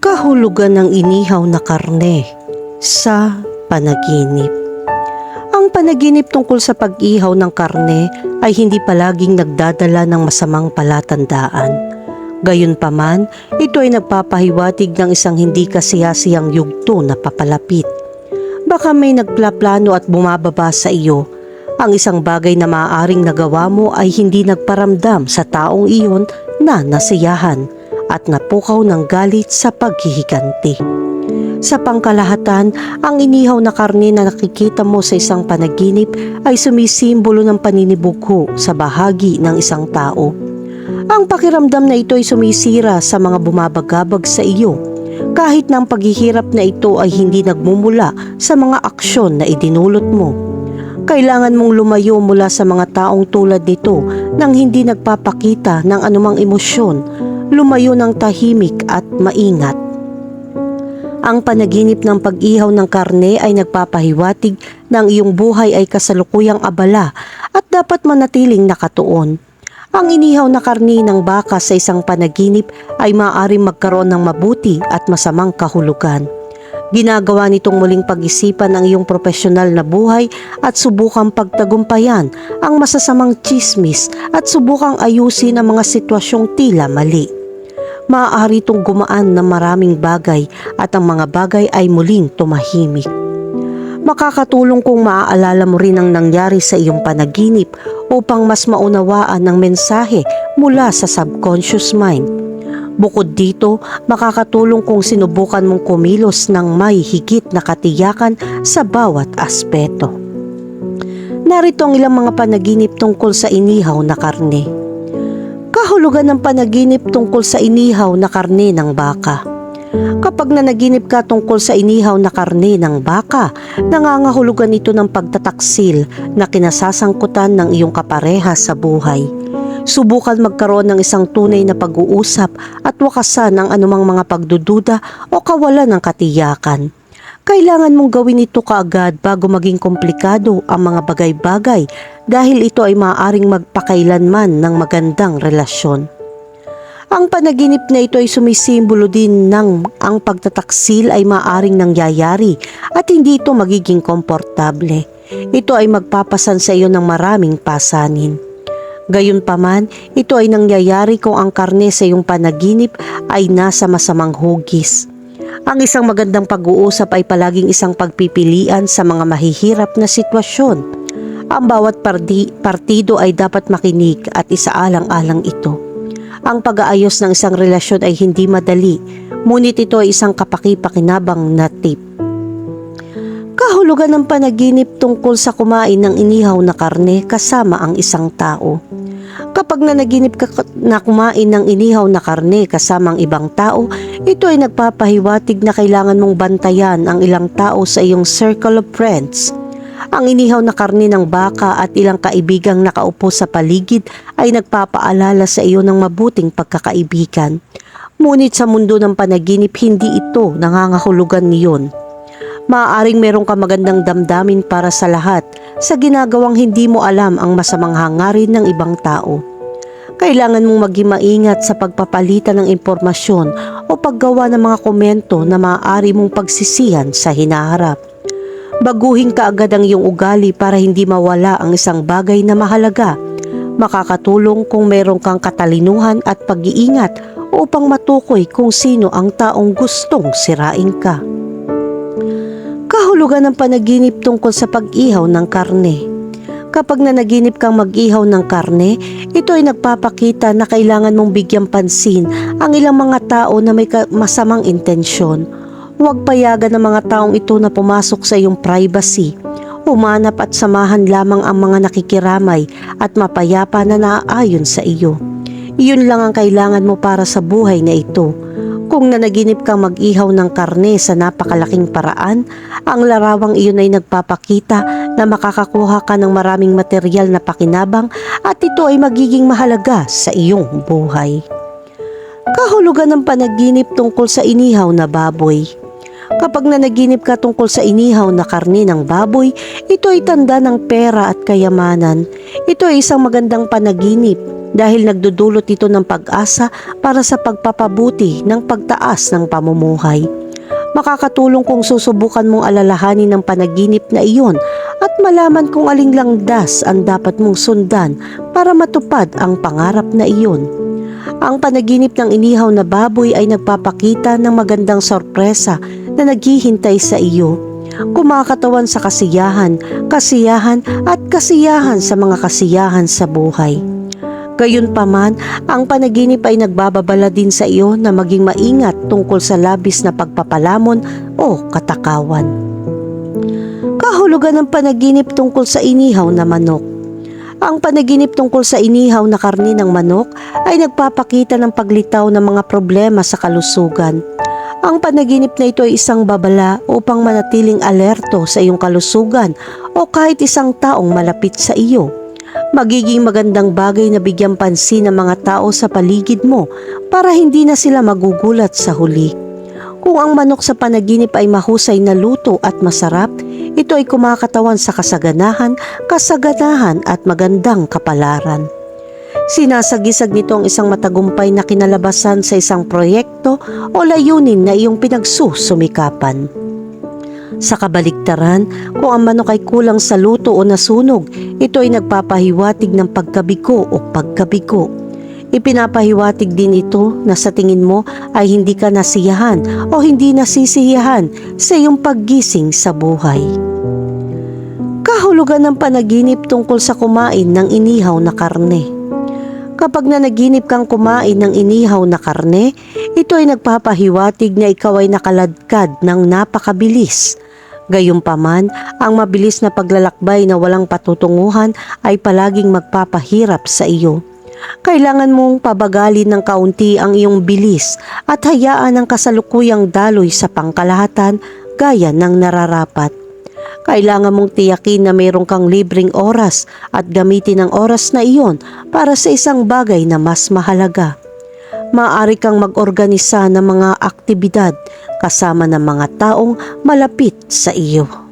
kahulugan ng inihaw na karne sa panaginip. Ang panaginip tungkol sa pag-ihaw ng karne ay hindi palaging nagdadala ng masamang palatandaan. Gayunpaman, ito ay nagpapahiwatig ng isang hindi kasiyasiyang yugto na papalapit. Baka may nagplaplano at bumababa sa iyo. Ang isang bagay na maaaring nagawa mo ay hindi nagparamdam sa taong iyon na nasiyahan at napukaw ng galit sa paghihiganti. Sa pangkalahatan, ang inihaw na karne na nakikita mo sa isang panaginip ay sumisimbolo ng paninibugho sa bahagi ng isang tao. Ang pakiramdam na ito ay sumisira sa mga bumabagabag sa iyo kahit na paghihirap na ito ay hindi nagmumula sa mga aksyon na idinulot mo. Kailangan mong lumayo mula sa mga taong tulad nito nang hindi nagpapakita ng anumang emosyon, lumayo ng tahimik at maingat. Ang panaginip ng pag-ihaw ng karne ay nagpapahiwatig na ang iyong buhay ay kasalukuyang abala at dapat manatiling nakatuon. Ang inihaw na karni ng baka sa isang panaginip ay maaaring magkaroon ng mabuti at masamang kahulugan. Ginagawa nitong muling pag-isipan ang iyong profesional na buhay at subukang pagtagumpayan ang masasamang chismis at subukang ayusin ang mga sitwasyong tila mali. Maaari itong gumaan ng maraming bagay at ang mga bagay ay muling tumahimik. Makakatulong kung maaalala mo rin ang nangyari sa iyong panaginip upang mas maunawaan ang mensahe mula sa subconscious mind. Bukod dito, makakatulong kung sinubukan mong kumilos ng may higit na katiyakan sa bawat aspeto. Narito ang ilang mga panaginip tungkol sa inihaw na karne. Kahulugan ng panaginip tungkol sa inihaw na karne ng baka. Kapag nanaginip ka tungkol sa inihaw na karne ng baka, nangangahulugan ito ng pagtataksil na kinasasangkutan ng iyong kapareha sa buhay. Subukan magkaroon ng isang tunay na pag-uusap at wakasan ang anumang mga pagdududa o kawalan ng katiyakan. Kailangan mong gawin ito kaagad bago maging komplikado ang mga bagay-bagay dahil ito ay maaaring magpakailanman ng magandang relasyon. Ang panaginip na ito ay sumisimbolo din ng ang pagtataksil ay maaring nangyayari at hindi ito magiging komportable. Ito ay magpapasan sa iyo ng maraming pasanin. Gayunpaman, ito ay nangyayari kung ang karne sa iyong panaginip ay nasa masamang hugis. Ang isang magandang pag-uusap ay palaging isang pagpipilian sa mga mahihirap na sitwasyon. Ang bawat pardi, partido ay dapat makinig at isaalang-alang ito. Ang pag-aayos ng isang relasyon ay hindi madali, ngunit ito ay isang kapaki-pakinabang na tip. Kahulugan ng panaginip tungkol sa kumain ng inihaw na karne kasama ang isang tao. Kapag nanaginip ka na kumain ng inihaw na karne kasama ang ibang tao, ito ay nagpapahiwatig na kailangan mong bantayan ang ilang tao sa iyong circle of friends. Ang inihaw na karne ng baka at ilang kaibigang nakaupo sa paligid ay nagpapaalala sa iyo ng mabuting pagkakaibigan. Ngunit sa mundo ng panaginip, hindi ito nangangahulugan niyon. Maaaring meron ka magandang damdamin para sa lahat sa ginagawang hindi mo alam ang masamang hangarin ng ibang tao. Kailangan mong maging maingat sa pagpapalitan ng impormasyon o paggawa ng mga komento na maaari mong pagsisihan sa hinaharap. Baguhin ka agad ang iyong ugali para hindi mawala ang isang bagay na mahalaga. Makakatulong kung meron kang katalinuhan at pag-iingat upang matukoy kung sino ang taong gustong sirain ka. Kahulugan ng panaginip tungkol sa pag-ihaw ng karne. Kapag nanaginip kang mag-ihaw ng karne, ito ay nagpapakita na kailangan mong bigyang pansin ang ilang mga tao na may masamang intensyon. Huwag payagan ng mga taong ito na pumasok sa iyong privacy. Umanap at samahan lamang ang mga nakikiramay at mapayapa na naaayon sa iyo. Iyon lang ang kailangan mo para sa buhay na ito. Kung nanaginip kang mag-ihaw ng karne sa napakalaking paraan, ang larawang iyon ay nagpapakita na makakakuha ka ng maraming material na pakinabang at ito ay magiging mahalaga sa iyong buhay. Kahulugan ng panaginip tungkol sa inihaw na baboy. Kapag nanaginip ka tungkol sa inihaw na karne ng baboy, ito ay tanda ng pera at kayamanan. Ito ay isang magandang panaginip dahil nagdudulot ito ng pag-asa para sa pagpapabuti ng pagtaas ng pamumuhay. Makakatulong kung susubukan mong alalahanin ng panaginip na iyon at malaman kung aling langdas ang dapat mong sundan para matupad ang pangarap na iyon. Ang panaginip ng inihaw na baboy ay nagpapakita ng magandang sorpresa na naghihintay sa iyo. Kumakatawan sa kasiyahan, kasiyahan at kasiyahan sa mga kasiyahan sa buhay. Gayunpaman, ang panaginip ay nagbababala din sa iyo na maging maingat tungkol sa labis na pagpapalamon o katakawan. Kahulugan ng panaginip tungkol sa inihaw na manok. Ang panaginip tungkol sa inihaw na karni ng manok ay nagpapakita ng paglitaw ng mga problema sa kalusugan. Ang panaginip na ito ay isang babala upang manatiling alerto sa iyong kalusugan o kahit isang taong malapit sa iyo. Magiging magandang bagay na bigyan pansin ng mga tao sa paligid mo para hindi na sila magugulat sa huli. Kung ang manok sa panaginip ay mahusay na luto at masarap, ito ay kumakatawan sa kasaganahan, kasaganahan at magandang kapalaran. Sinasagisag nito ang isang matagumpay na kinalabasan sa isang proyekto o layunin na iyong pinagsusumikapan. Sa kabaligtaran, kung ang manok ay kulang sa luto o nasunog, ito ay nagpapahiwatig ng pagkabigo o pagkabigo. Ipinapahiwatig din ito na sa tingin mo ay hindi ka nasiyahan o hindi nasisiyahan sa iyong paggising sa buhay. Kahulugan ng panaginip tungkol sa kumain ng inihaw na karne. Kapag nanaginip kang kumain ng inihaw na karne, ito ay nagpapahiwatig na ikaw ay nakaladkad ng napakabilis. Gayunpaman, ang mabilis na paglalakbay na walang patutunguhan ay palaging magpapahirap sa iyo. Kailangan mong pabagalin ng kaunti ang iyong bilis at hayaan ang kasalukuyang daloy sa pangkalahatan gaya ng nararapat. Kailangan mong tiyakin na mayroon kang libreng oras at gamitin ang oras na iyon para sa isang bagay na mas mahalaga. Maaari kang mag-organisa ng mga aktibidad kasama ng mga taong malapit sa iyo.